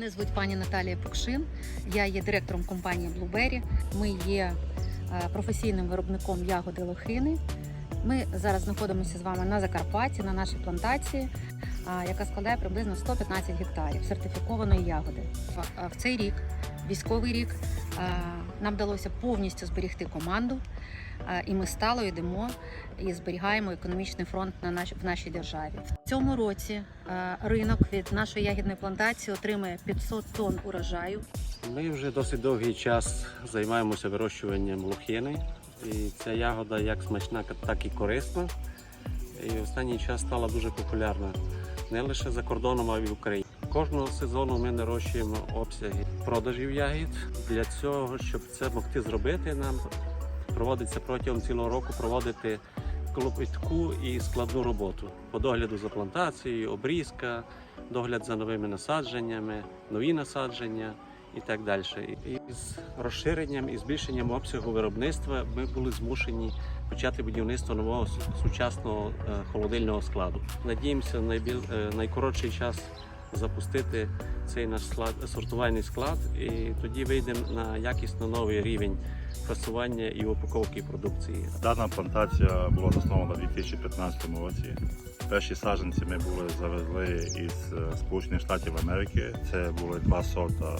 Мене звуть пані Наталія Пукшин. Я є директором компанії Blueberry. Ми є е, професійним виробником ягоди лохини. Ми зараз знаходимося з вами на Закарпатті, на нашій плантації, яка складає приблизно 115 гектарів сертифікованої ягоди. В- цей рік, військовий рік, нам вдалося повністю зберегти команду, і ми стало йдемо і зберігаємо економічний фронт в нашій державі. Цьому році ринок від нашої ягідної плантації отримає 500 тонн урожаю. Ми вже досить довгий час займаємося вирощуванням лохини. І ця ягода як смачна, так і корисна. І останній час стала дуже популярна не лише за кордоном, а й в Україні. Кожного сезону ми нарощуємо обсяги продажів ягід. Для цього, щоб це могти зробити, нам проводиться протягом цілого року проводити клопітку і складну роботу по догляду за плантацією, обрізка, догляд за новими насадженнями, нові насадження і так далі. І з розширенням і збільшенням обсягу виробництва ми були змушені почати будівництво нового сучасного е, холодильного складу. Надіємося, найбіль, е, найкоротший час запустити цей наш склад, сортувальний склад, і тоді вийдемо на якісно новий рівень фасування і упаковки продукції. Дана плантація була заснована у 2015 році. Перші саджанці ми були завезли із е, Сполучених Штатів Америки. Це були два сорта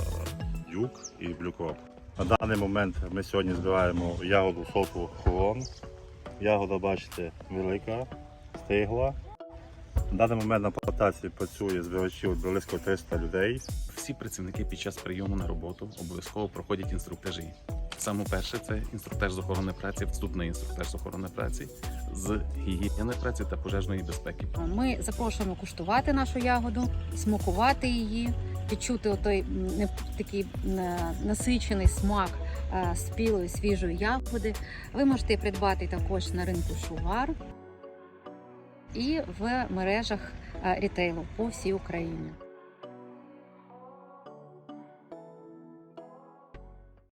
Дюк і Блюкроп. На даний момент ми сьогодні збираємо ягоду сорту Хорон. Ягода, бачите, велика, стигла. На даний момент на плантації працює збирачів близько 300 людей. Всі працівники під час прийому на роботу обов'язково проходять інструктажі. Саме перше це інструктаж з охорони праці, вступний інструктаж з охорони праці, з гігієни праці та пожежної безпеки. Ми запрошуємо куштувати нашу ягоду, смакувати її, відчути той не такий насичений смак е, спілої свіжої ягоди. Ви можете придбати також на ринку Шувар і в мережах е, рітейлу по всій Україні.